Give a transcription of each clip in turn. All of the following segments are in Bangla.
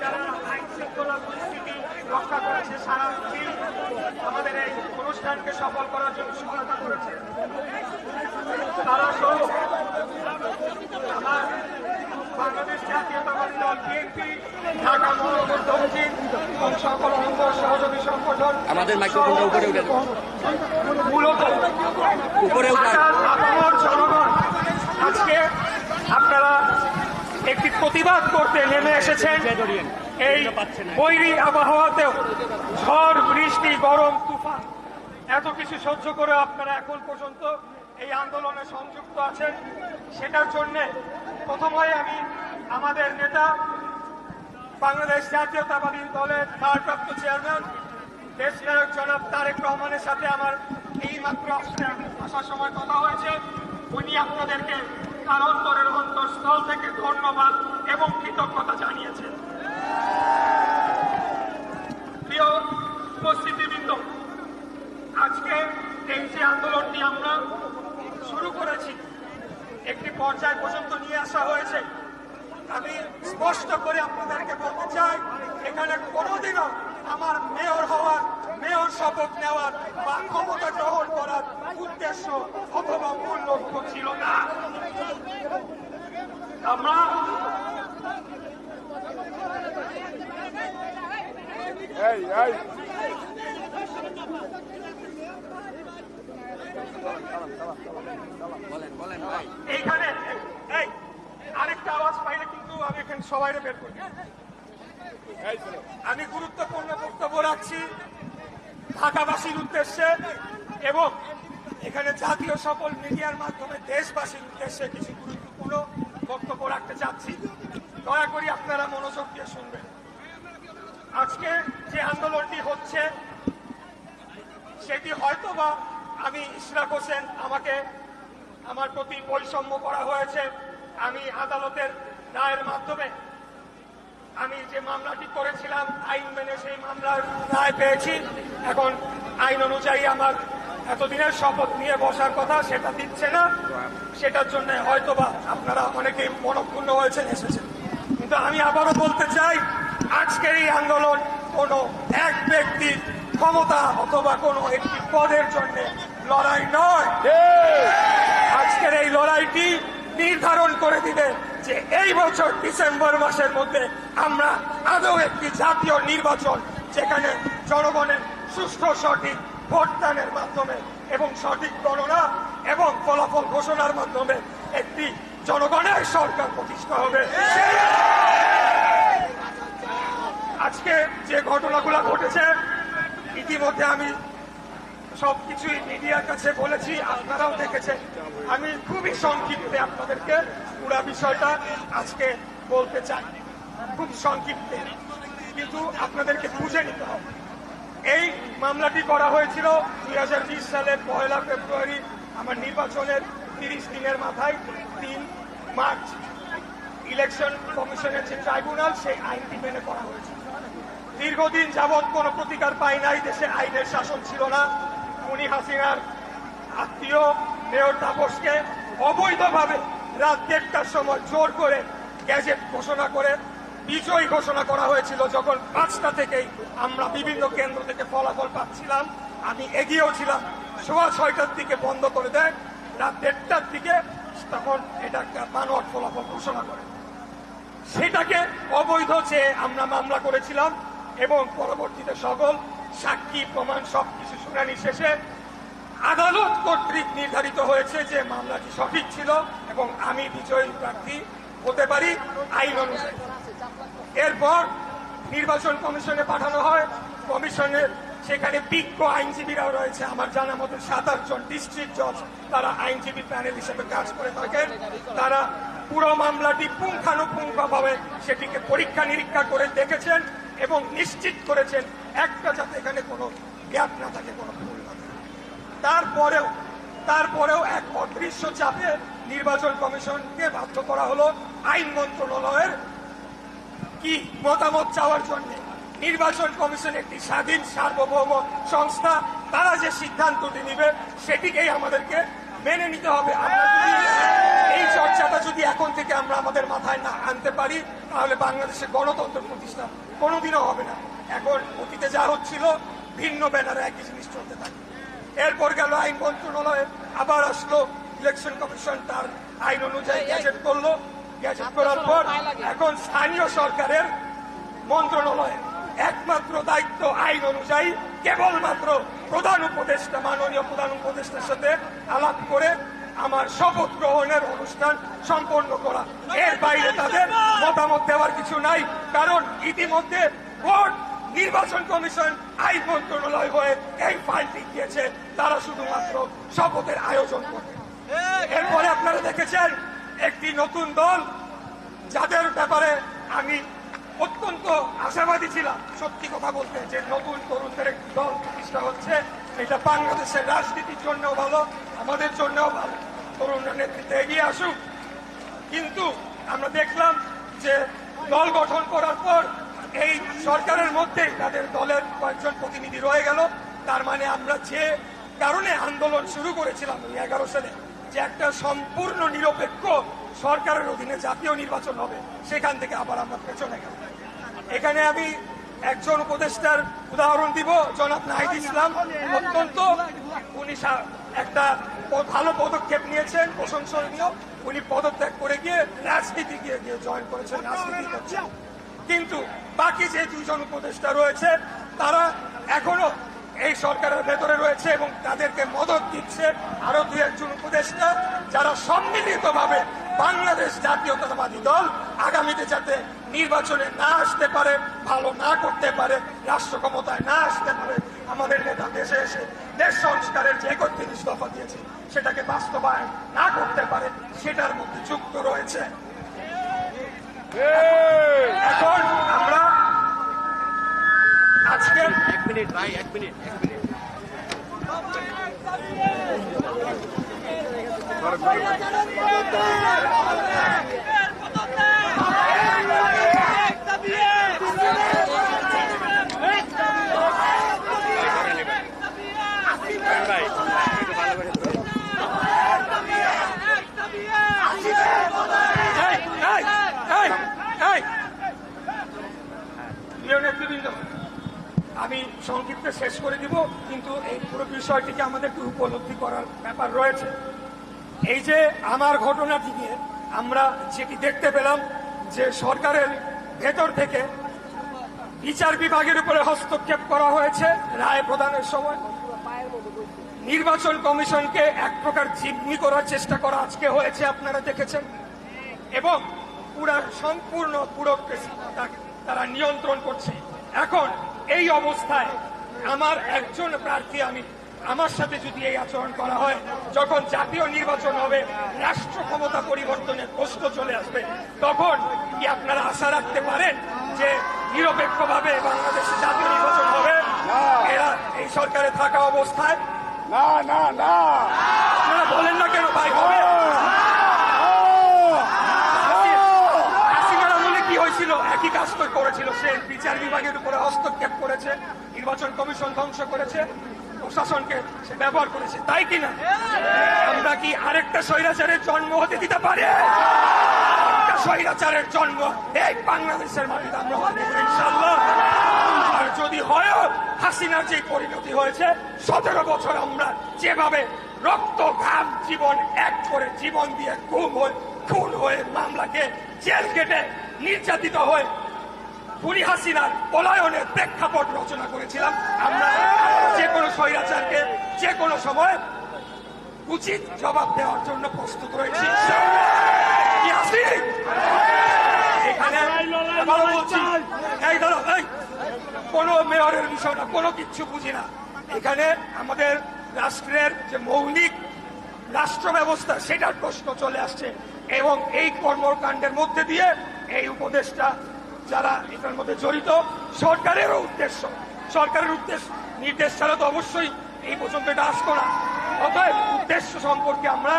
যারা আইন শৃঙ্খলা পরিস্থিতি রক্ষা করেছে সারা দিন আমাদের এই অনুষ্ঠানকে সফল করার জন্য সহায়তা করেছে তারা সহ বাংলাদেশ জাতীয়তাবাদী দল বিএনপি ঢাকা মহানগর দক্ষিণ এবং সকল অঙ্গ সহযোগী সংগঠন আমাদের মাইক্রোফোনটা উপরে উঠে মূলত উপরে উঠান। আজকে আপনারা একটি প্রতিবাদ করতে নেমে এসেছেন। এই বৈরী আবহাওয়াতেও ঝড়, বৃষ্টি, গরম, তুফান, এত কিছু সহ্য করে আপনারা এখন পর্যন্ত এই আন্দোলনে সংযুক্ত আছেন। সেটার জন্যে প্রথমে আমি আমাদের নেতা, বাংলাদেশ জাতীয়তাবাদী দলের ভারপ্রাপ্ত চেয়ারম্যান দেশ নায়ক জনাব তারেক রহমানের সাথে আমার এই মাত্র আসার সময় কথা হয়েছে। উনি আপনাদেরকে তার অন্তরের অন্তরস্থল থেকে ধন্যবাদ এবং কৃতজ্ঞতা জানিয়েছেন। প্রিয় উপস্থিতিবৃন্দ, আজকে এই যে আন্দোলনটি আমরা শুরু করেছি, একটি পর্যায় পর্যন্ত নিয়ে আসা হয়েছে। আমি স্পষ্ট করে আপনাদেরকে বলতে চাই, এখানে কোনোদিনও আমার মেয়র হওয়ার মেয়র শপথ নেওয়ার বা ক্ষমতা গ্রহণ করার উদ্দেশ্য অথবা মূল লক্ষ্য ছিল না। আমরা এই এই। এইখানে এই আরেকটা আওয়াজ পাইলে কিন্তু আমি এখানে সবাই বের করি। আমি গুরুত্বপূর্ণ বক্তব্য রাখছি। ঢাকাবাসীর উদ্দেশ্যে এবং এখানে জাতীয় সকল মিডিয়ার মাধ্যমে দেশবাসীর উদ্দেশ্যে কিছু গুরুত্বপূর্ণ বক্তব্য রাখতে চাচ্ছি। দয়া করি আপনারা মনোযোগ দিয়ে শুনবেন। আজকে যে আন্দোলনটি হচ্ছে, সেটি হয়তোবা আমি ইশরাক হোসেন আমাকে আমার প্রতি বৈষম্য করা হয়েছে। আমি আদালতের রায়ের মাধ্যমে আমি যে মামলাটি করেছিলাম, আইন মেনে সেই মামলার রায় পেয়েছি। এখন আইন অনুযায়ী আমার এতদিনের শপথ নিয়ে বসার কথা সেটা দিচ্ছে না। সেটার জন্য হয়তোবা আপনারা অনেকে মনক্ষুণ্ণ হয়েছেন, এসেছেন। কিন্তু আমি আবারও বলতে চাই, আজকের এই আন্দোলন কোনো এক ব্যক্তির ক্ষমতা অথবা কোনো একটি পদের জন্য লড়াই নয়। আজকের এই লড়াইটি নির্ধারণ করে দিবে যে এই বছর ডিসেম্বর মাসের মধ্যে আমরা আদৌ একটি জাতীয় নির্বাচন যেখানে জনগণের সুষ্ঠু, সঠিক ভোটদানের মাধ্যমে এবং সঠিক গণনা এবং ফলাফল ঘোষণার মাধ্যমে একটি জনগণের সরকার প্রতিষ্ঠা হবে। আজকে যে ঘটনাগুলো ঘটেছে, ইতিমধ্যে আমি সবকিছুই মিডিয়ার কাছে বলেছি, আপনারাও দেখেছেন। আমি খুবই সংক্ষিপ্তে আপনাদেরকে পুরা বিষয়টা আজকে বলতে চাই। খুব সংক্ষিপ্তে। কিন্তু আপনাদেরকে বুঝে নিতে হবে। এই মামলাটি করা হয়েছিল দুই হাজার বিশ সালের পয়লা ফেব্রুয়ারি, আমার নির্বাচনের তিরিশ দিনের মাথায়, তিন মার্চ ইলেকশন কমিশনের যে ট্রাইব্যুনাল, সেই আইনটি মেনে করা হয়েছে। দীর্ঘদিন যাবৎ কোনো প্রতিকার পাই নাই, দেশে আইনের শাসন ছিল না। উনি হাসিনার আত্মীয় মেয়র তাপসকে অবৈধভাবে রাত দেড়টার সময় জোর করে গ্যাজেট ঘোষণা করে বিজয়ী ঘোষণা করা হয়েছিল যখন পাঁচটা থেকেই আমরা বিভিন্ন কেন্দ্র থেকে ফলাফল পাচ্ছিলাম। আমি এগিয়েও ছিলাম। সোয়া ছয়টার দিকে বন্ধ করে দেয়। রাত দেড়টার দিকে তখন এটা একটা বানোয়াট ফলাফল ঘোষণা করে। সেটাকে অবৈধ চেয়ে আমরা মামলা করেছিলাম এবং পরবর্তীতে সকল সাক্ষী, প্রমাণ সবকিছু শুনানি শেষে আদালত কর্তৃক নির্ধারিত হয়েছে যে মামলাটি সঠিক ছিল এবং আমি বিজয়ী প্রার্থী হতে পারি আইন অনুযায়ী। এরপর নির্বাচন কমিশনে পাঠানো হয়। কমিশনের সেখানে বিজ্ঞ আইনজীবীরাও রয়েছে। আমার জানা মতো সাত আটজন ডিস্ট্রিক্ট জজ তারা আইনজীবী প্যানেল হিসেবে কাজ করে থাকেন। তারা পুরো মামলাটি পুঙ্খানুপুঙ্খভাবে সেটিকে পরীক্ষা নিরীক্ষা করে দেখেছেন এবং নিশ্চিত করেছেন একটা যাতে এখানে কোনো গ্যাপ না থাকে, কোনো ভুল না থাকে। তারপরেও তারপরেও এক অদৃশ্য চাপে নির্বাচন কমিশনকে বাধ্য করা হলো আইন মন্ত্রণালয়ের কি মতামত চাওয়ার জন্য নির্বাচন কমিশন একটি স্বাধীন সার্বভৌম সংস্থা, তারা যে সিদ্ধান্তটি নিবে সেটিকেই আমাদেরকে মেনে নিতে হবে। এই যদি এখন থেকে আমরা আমাদের মাথায় না আনতে পারি, তাহলে বাংলাদেশে গণতন্ত্র প্রতিষ্ঠা কোনোদিনও হবে না। এখন অতীতে যা হচ্ছিল, ভিন্ন ব্যানারে একই জিনিস চলতে থাকে। এরপর গেল আইন মন্ত্রণালয়ে, আবার আসলো ইলেকশন কমিশন তার আইন অনুযায়ী গ্যাজেট করল। গ্যাজেট করার পর এখন স্থানীয় সরকারের মন্ত্রণালয়ের একমাত্র দায়িত্ব আইন অনুযায়ী কেবলমাত্র প্রধান উপদেষ্টা মাননীয় প্রধান উপদেষ্টার সাথে আলাপ করে আমার শপথ গ্রহণের অনুষ্ঠান সম্পন্ন করা। এর বাইরে তাদের মতামত দেওয়ার কিছু নাই কারণ ইতিমধ্যে ভোট নির্বাচন কমিশন আইন মন্ত্রণালয় হয়ে এই ফাইলটি দিয়েছে। তারা শুধুমাত্র শপথের আয়োজন করবে। এরপরে আপনারা দেখেছেন একটি নতুন দল, যাদের ব্যাপারে আমি অত্যন্ত আশাবাদী ছিলাম। সত্যি কথা বলতে, যে নতুন তরুণদের একটি দল প্রতিষ্ঠা হচ্ছে, এটা বাংলাদেশের রাজনীতির জন্যও ভালো, আমাদের জন্যও ভালো। তরুণরা নেতৃত্বে এগিয়ে আসুক। কিন্তু আমরা দেখলাম যে দল গঠন করার পর এই সরকারের মধ্যে তাদের দলের কয়েকজন প্রতিনিধি রয়ে গেল। তার মানে আমরা যে কারণে আন্দোলন শুরু করেছিলাম এগারো সালে যে একটা সম্পূর্ণ নিরপেক্ষ সরকারের অধীনে জাতীয় নির্বাচন হবে, সেখান থেকে আবার আমরা পেছনে গেলাম এখানে আমি একজন উপদেষ্টার উদাহরণ দিব, জনাব নাহিদ ইসলাম। অত্যন্ত উনি একটা ভালো পদক্ষেপ নিয়েছেন, প্রশংসনীয়। উনি পদত্যাগ করে গিয়ে রাজনীতি গিয়ে গিয়ে জয়েন করেছেন, রাজনীতি করছেন। কিন্তু বাকি যে দুজন উপদেষ্টা রয়েছে, তারা এখনও এই সরকারের ভেতরে রয়েছে এবং তাদেরকে মদত দিচ্ছে আরও দুই একজন উপদেষ্টা যারা সম্মিলিতভাবে বাংলাদেশ জাতীয়তাবাদী দল আগামীতে যাতে নির্বাচনে না আসতে পারে ভালো না করতে পারে রাষ্ট্র ক্ষমতায় না আসতে পারে আমাদের নেতা দেশে এসে দেশ সংস্কারের যে একত্রিশ দফা দিয়েছে সেটাকে বাস্তবায়ন না করতে পারে সেটার মধ্যে যুক্ত রয়েছে। এখন আমরা আজকে এক মিনিট ভাই এক মিনিট এক মিনিট। ভাই একটু ভালো করে ধরুন। এই, এই, এই, এই। প্রিয় নেতৃবৃন্দ, আমি সংক্ষিপ্ত শেষ করে দিব, কিন্তু এই পুরো বিষয়টিকে আমাদেরকে উপলব্ধি করার ব্যাপার রয়েছে। এই যে আমার ঘটনাটি নিয়ে আমরা যেটি দেখতে পেলাম, যে সরকারের ভেতর থেকে বিচার বিভাগের উপরে হস্তক্ষেপ করা হয়েছে, রায় প্রদানের সময়। নির্বাচন কমিশনকে এক প্রকার জিম্মি করার চেষ্টা করা আজকে হয়েছে, আপনারা দেখেছেন। এবং পুরা সম্পূর্ণ ব্যুরোক্রেসি তারা নিয়ন্ত্রণ করছে। এখন এই অবস্থায় আমার একজন প্রার্থী আমি আমার সাথে যদি এই আচরণ করা হয় যখন জাতীয় নির্বাচন হবে রাষ্ট্র ক্ষমতা পরিবর্তনের প্রশ্ন চলে আসবে তখন কি আপনারা আশা রাখতে পারেন যে নিরপেক্ষভাবে বাংলাদেশে জাতীয় নির্বাচন হবে? এরা এই সরকারে থাকা অবস্থায়? না না না। আপনারা বলেন না কেন ভাই হবে হাসিনার আমলে একই কাজ করেছিল সে বিচার বিভাগের উপরে হস্তক্ষেপ করেছে, নির্বাচন কমিশন ধ্বংস করেছে, প্রশাসনকে সে ব্যবহার করেছে। তাই কিনা আমরা কি আরেকটা স্বৈরাচারের জন্ম হতে দিতে পারি? স্বৈরাচারের জন্ম এই বাংলাদেশের মাটিতে আমরা হতে ইনশাল্লাহ আর যদি হয় হাসিনার যে পরিণতি হয়েছে, সতেরো বছর আমরা যেভাবে রক্ত, ঘাম, জীবন এক করে জীবন দিয়ে গুম হয়ে, খুন হয়ে মামলাকে জেল কেটে নির্যাতিত হয়ে খুনি হাসিনার পলায়নের প্রেক্ষাপট রচনা করেছিলাম। আমরা যে কোনো স্বৈরাচারকে যে কোনো সময় উচিত জবাব দেওয়ার জন্য প্রস্তুত রয়েছি। এখানে কোনো মেয়রের বিষয় না, কোনো কিচ্ছু বুঝি না। এখানে আমাদের রাষ্ট্রের যে মৌলিক রাষ্ট্র ব্যবস্থা সেটার প্রশ্ন চলে আসছে এবং এই কর্মকাণ্ডের মধ্যে দিয়ে এই উপদেশটা যারা এটার মধ্যে জড়িত, সরকারেরও উদ্দেশ্য। সরকারের উদ্দেশ্য নির্দেশ ছাড়া তো অবশ্যই এই পর্যন্ত এটা আসতো না। অতএব উদ্দেশ্য সম্পর্কে আমরা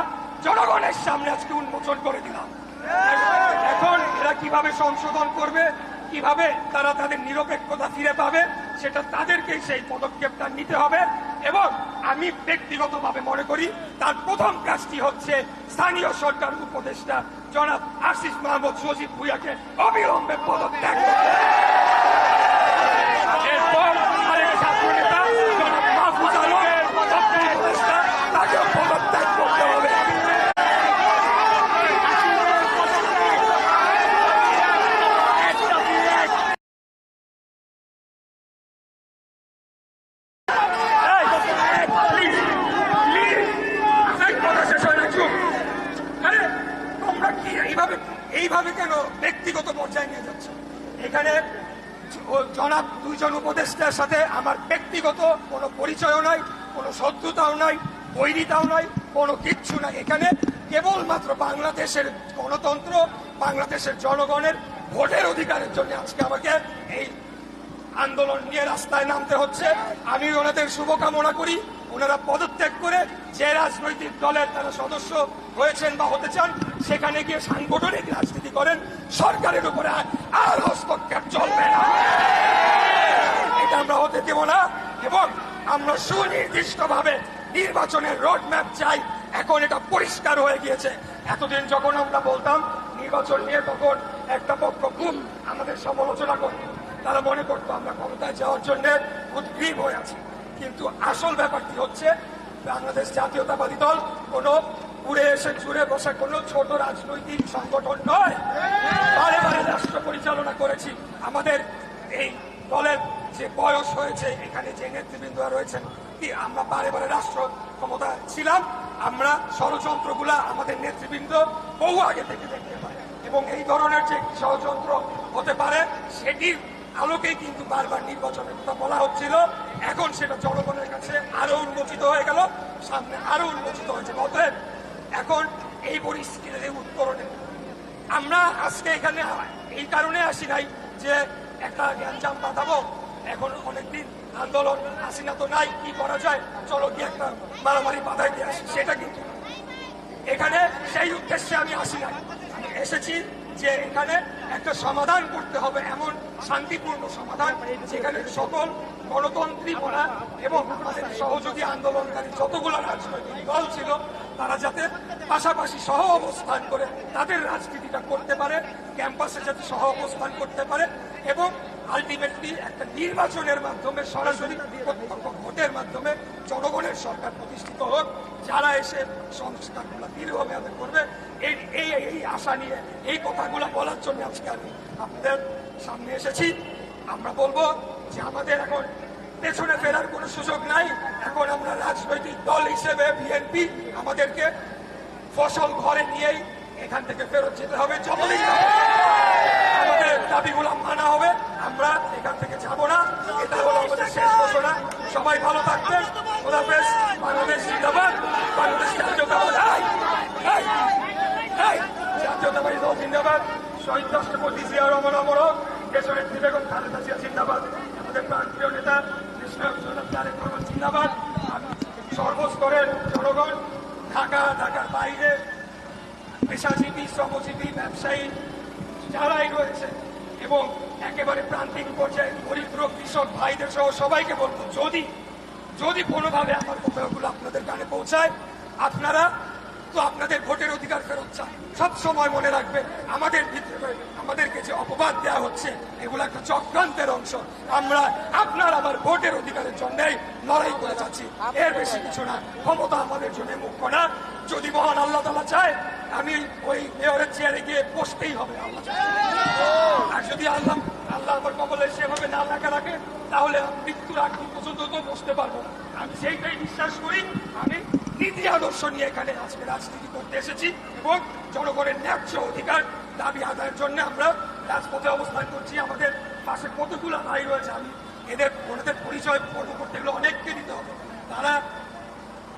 জনগণের সামনে আজকে উন্মোচন করে দিলাম। এখন এরা কীভাবে সংশোধন করবে, কীভাবে তারা তাদের নিরপেক্ষতা ফিরে পাবে, সেটা তাদেরকেই সেই পদক্ষেপটা নিতে হবে। এবং আমি ব্যক্তিগতভাবে মনে করি তার প্রথম কাজটি হচ্ছে স্থানীয় সরকার উপদেষ্টা জনাব আশিস মাহমুদ সজীব ভুইয়াকে অবিলম্বে পদত্যাগ করতে হবে। এরপর আরেক ছাত্র নেতা জনাব মাহফুজ আলম তথ্য উপদেষ্টা তাকেও পদত্যাগ করতে হবে এই, please, please, আমার কথা শেষ হয় না, চুপ। আরে, তোমরা কি এইভাবে এইভাবে কেন ব্যক্তিগত পর্যায়ে নিয়ে যাচ্ছ এখানে জনাব দুইজন উপদেষ্টার সাথে আমার ব্যক্তিগত কোনো পরিচয়ও নাই, কোনো শত্রুতাও নাই, বৈরিতাও নাই, কোনো কিচ্ছু নাই। এখানে কেবলমাত্র বাংলাদেশের গণতন্ত্র, বাংলাদেশের জনগণের ভোটের অধিকারের জন্য আজকে আমাকে এই আন্দোলন নিয়ে রাস্তায় নামতে হচ্ছে। আমি ওনাদের শুভকামনা করি। ওনারা পদত্যাগ করে যে রাজনৈতিক দলের তারা সদস্য হয়েছেন বা হতে চান, সেখানে গিয়ে সাংগঠনিক রাজনীতি করেন। সরকারের উপরে আর- হস্তক্ষেপ চলবে না। এটা আমরা হতে দেব না এবং আমরা সুনির্দিষ্টভাবে নির্বাচনের রোড ম্যাপ চাই। এখন এটা পরিষ্কার হয়ে গিয়েছে। এতদিন যখন আমরা বলতাম, নির্বাচন নিয়ে তখন একটা পক্ষ খুব আমাদের সমালোচনা করত। তারা মনে করতো, আমরা ক্ষমতায় যাওয়ার জন্য উদ্গ্রীব হয়ে আছি। কিন্তু আসল ব্যাপারটি হচ্ছে বাংলাদেশ জাতীয়তাবাদী দল কোনো উড়ে এসে জুড়ে বসে কোনো ছোট রাজনৈতিক সংগঠন নয়। বারে বারে রাষ্ট্র পরিচালনা করেছি। আমাদের এই দলের যে বয়স হয়েছে, এখানে যে নেতৃবৃন্দরা রয়েছেন, কি আমরা বারে বারে রাষ্ট্র ক্ষমতা ছিলাম? আমরা ষড়যন্ত্রগুলা আমাদের নেতৃবৃন্দ বহু আগে থেকে দেখতে পাই এবং এই ধরনের যে ষড়যন্ত্র হতে পারে, সেটির আলোকেই কিন্তু বারবার নির্বাচনের কথা বলা হচ্ছিল। এখন সেটা জনগণের কাছে আরও উন্মোচিত হয়ে গেল, সামনে আরও উন্মোচিত হয়েছে অতএব এখন এই পরিস্থিতিতে উত্তরণে আমরা আজকে এখানে এই কারণে আসি নাই যে একটা গ্যাঞ্জাম বাঁধাবো। এখন অনেকদিন আন্দোলন, হাসিনা তো নাই, কি করা যায়? চলো কি একটা মারামারি বাধাই দিয়ে আসি, সেটা কিন্তু এখানে সেই উদ্দেশ্যে আমি আসি নাই। এসেছি যে এখানে একটা সমাধান করতে হবে, এমন শান্তিপূর্ণ সমাধান যেখানে সকল গণতন্ত্রী বলা এবং আমাদের সহযোগী আন্দোলনকারী যতগুলো রাজনৈতিক দল ছিল, তারা যাতে পাশাপাশি সহ অবস্থান করে তাদের রাজনীতিটা করতে পারে, ক্যাম্পাসে যাতে সহ অবস্থান করতে পারে এবং আলটিমেটলি একটা নির্বাচনের মাধ্যমে, সরাসরি ভোটের মাধ্যমে জনগণের সরকার প্রতিষ্ঠিত হোক, যারা এসে সংস্কারগুলো দীর্ঘমেয়াদে করবে, এই এই এই আশা নিয়ে, এই কথাগুলো বলার জন্য আজকে আমি আপনাদের সামনে এসেছি। আমরা বলব যে আমাদের এখন পেছনে ফেরার কোনো সুযোগ নাই। এখন আমরা রাজনৈতিক দল হিসেবে বিএনপি আমাদেরকে ফসল ঘরে নিয়েই এখান থেকে ফেরত যেতে হবে। যতদিন আমাদের দাবিগুলো মানা হবে আমরা এখান থেকে যাব না। এটা হলো আমাদের শেষ ঘোষণা। সবাই ভালো থাকবেন। খোদাফেজ বাংলাদেশ জিন্দাবাদ। বাংলাদেশ জাতীয়তাবাদ। জাতীয়তাবাদী দল জিন্দাবাদ। শহীদ রাষ্ট্রপতি জিয়া রহমান অমর দেশনেত্রী বেগম খালেদা জিয়া জিন্দাবাদ। আমাদের নেতা কৃষ্ণ জনাব তারেক রহমান জিন্দাবাদ। সর্বস্তরের জনগণ, ঢাকা, ঢাকার বাইরে, পেশাজীবী, শ্রমজীবী, ব্যবসায়ী, যারাই রয়েছে এবং একেবারে প্রান্তিক পর্যায়ে দরিদ্র কৃষক ভাইদের সহ সবাইকে বলব, যদি যদি কোনোভাবে আমার কথাগুলো আপনাদের কানে পৌঁছায়, আপনারা তো আপনাদের ভোটের অধিকার ফেরত চায় সব সময় মনে রাখবেন, আমাদের আমাদেরকে যে অপবাদ দেওয়া হচ্ছে, এগুলো একটা চক্রান্তের অংশ। আমরা, আপনার আমার ভোটের অধিকারের জন্যই লড়াই করে যাচ্ছি। এর বেশি কিছু না, ক্ষমতা আমাদের জন্য মুখ্য না। যদি মহান আল্লাহ তালা চায় আমি ওই মেয়রের চেয়ারে গিয়ে বসতেই হবে আর যদি আল্লাহ আল্লাহ আমার কবলে সেভাবে না লেখা রাখে, তাহলে মৃত্যুর আগ পর্যন্ত তো বসতে পারব। আমি সেইটাই বিশ্বাস করি, আমি নীতি আদর্শ নিয়ে এখানে আজকে রাজনীতি করতে এসেছি এবং জনগণের ন্যায্য অধিকার দাবি আদায়ের জন্য আমরা রাজপথে অবস্থান করছি। আমাদের পাশে কতগুলো ভাই রয়েছে, আমি এদের, ওনাদের পরিচয় পর্ব করতে গেলে অনেককে দিতে হবে। তারা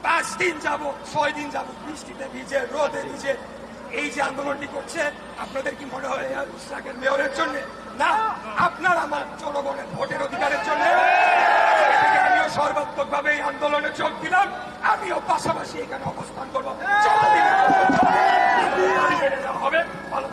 পাঁচ দিন যাব, ছয় দিন যাব, বৃষ্টিতে ভিজে, রোদে ভিজে। এই যে আন্দোলনটি করছে, আপনাদের কি মনে হয় মেয়রের জন্য? না, আপনার আমার জনগণের ভোটের অধিকারের জন্য। আমিও সর্বাত্মক ভাবে এই আন্দোলনে যোগ দিলাম, আমিও পাশাপাশি এখানে অবস্থান করব। হবে। ভালো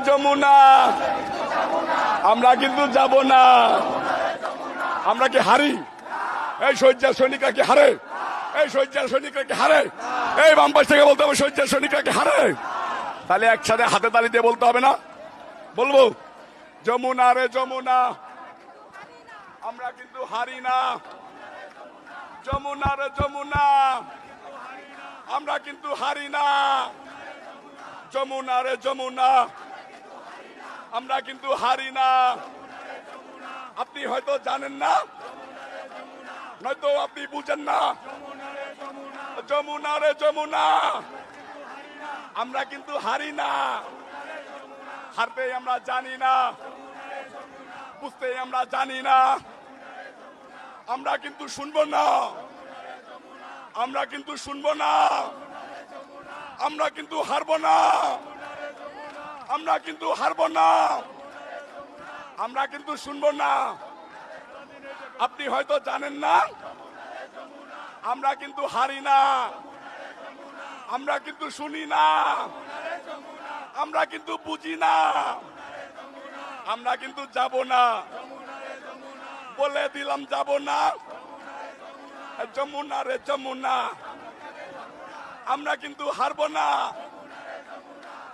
যমুনা রে যমুনা। আমরা কিন্তু যাব না। আমরা কি হারি? এই শয্যা সৈনিকরা কি হারে? এই শয্যা সৈনিকরা কি হারে? এই বাম পাশ থেকে বলতে হবে শয্যা সৈনিকরা কি হারে? তাহলে একসাথে হাতে তালি দিয়ে বলতে হবে না? বলব, যমুনা রে যমুনা। আমরা কিন্তু হারি না। যমুনা রে যমুনা। আমরা কিন্তু হারি না। যমুনা রে যমুনা। আমরা কিন্তু হারি না। আপনি হয়তো জানেন না। নয়তো আপনি বুঝেন না। যমুনা রে যমুনা। আমরা কিন্তু হারি না। হারতে আমরা জানি না। বুঝতে আমরা জানি না। আমরা কিন্তু শুনব না। আমরা কিন্তু শুনব না। আমরা কিন্তু হারবো না। আমরা কিন্তু হারবো না। আমরা কিন্তু শুনব না। আপনি হয়তো জানেন না, আমরা কিন্তু হারি না। আমরা কিন্তু শুনি না। আমরা কিন্তু বুঝি না। আমরা কিন্তু যাব না। বলে দিলাম যাব না। যমুনা রে যমুনা। আমরা কিন্তু হারবো না।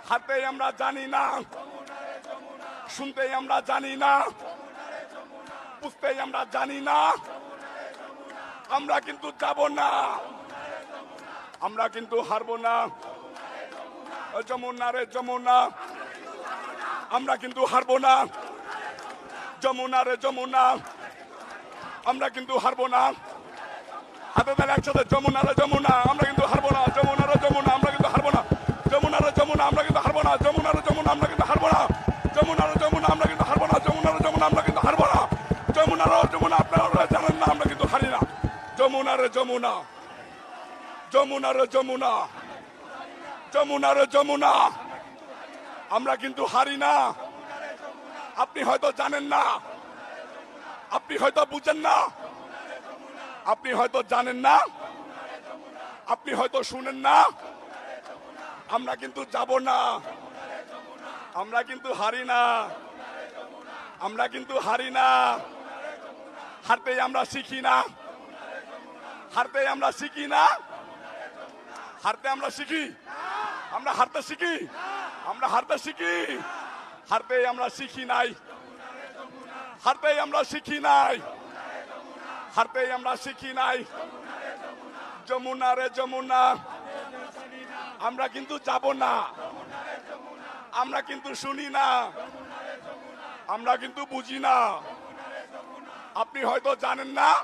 হাতে আমরা জানি না। শুনতে আমরা জানি না। বুঝতে আমরা জানি না। আমরা কিন্তু যাব না। আমরা কিন্তু হারবো না। যমুনা রে যমুনা। আমরা কিন্তু হারবো না। যমুনা রে যমুনা। আমরা কিন্তু হারবো না। হাতে তাহলে একসাথে যমুনা রে যমুনা। আমরা কিন্তু হারবো না। যমুনা রে যমুনা। আমরা কিন্তু হারবো না। যমুনা রে যমুনা। আমরা হারবো না যমুনা রে যমুনা আমরা কিন্তু হারবো না। যমুনা রে যমুনা আমরা কিন্তু হারবো না যমুনা রে যমুনা আমরা কিন্তু হারবো না। যমুনা রে যমুনা আপনারা জানেন না, আমরা কিন্তু হারি না। যমুনা রে যমুনা। যমুনা রে যমুনা। যমুনা রে যমুনা। আমরা কিন্তু হারি না। আপনি হয়তো জানেন না। আপনি হয়তো বুঝেন না। আপনি হয়তো জানেন না। আপনি হয়তো শুনেন না। আমরা কিন্তু যাব না। আমরা কিন্তু হারি না। আমরা কিন্তু হারি না। হারতে আমরা শিখি না। হারতে আমরা শিখি না। হারতে আমরা শিখি। আমরা হারতে শিখি। আমরা হারতে শিখি। হারতে আমরা শিখি নাই। হারতে আমরা শিখি নাই। হারতে আমরা শিখি নাই। যমুনা রে যমুনা। আমরা কিন্তু যাব না। আমরা কিন্তু শুনি না। আমরা কিন্তু বুঝি না। আপনি হয়তো জানেন না।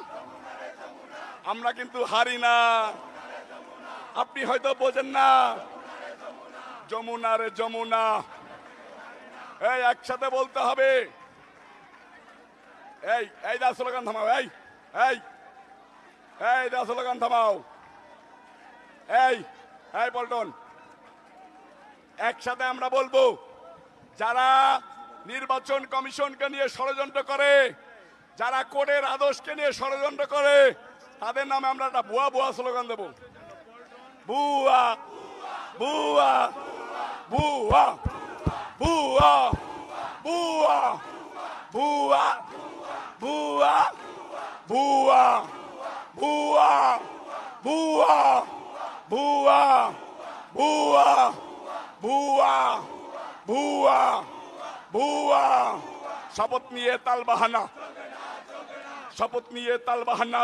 আমরা কিন্তু হারি না। আপনি হয়তো বোঝেন না। যমুনা রে যমুনা। এই, একসাথে বলতে হবে। এই এই দা থামাও, এই এই এই দা স্লোগান থামাও। এই এই পল্টন একসাথে আমরা বলব যারা নির্বাচন কমিশনকে নিয়ে ষড়যন্ত্র করে যারা কোর্টের আদর্শকে নিয়ে ষড়যন্ত্র করে তাদের নামে আমরা একটা ভুয়া ভুয়া স্লোগান দেবো ভুয়া ভুয়া ভুয়া ভুয়া ভুয়া ভুয়া ভুয়া ভুয়া ভুয়া বুয়া বুয়া বুয়া বুয়া বুয়া বুয়া শপথ নিয়ে তাল বাহানা শপথ নিয়ে তাল বাহানা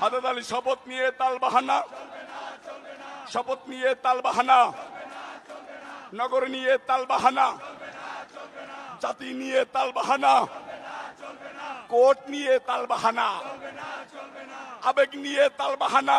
হাদাদ আলী শপথ নিয়ে তাল বাহানা শপথ নিয়ে তাল বাহানা নগর নিয়ে তাল বাহানা জাতি নিয়ে তাল বাহানা কোর্ট নিয়ে তাল বাহানা আবেগ নিয়ে তাল বাহানা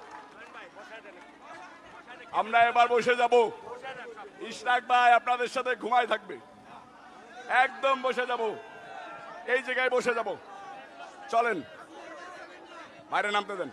আমরা এবার বসে যাব। ইশরাক ভাই আপনাদের সাথে ঘুমায় থাকবে। একদম বসে যাব। এই জায়গায় বসে যাব। চলেন, বাইরে নামতে দেন।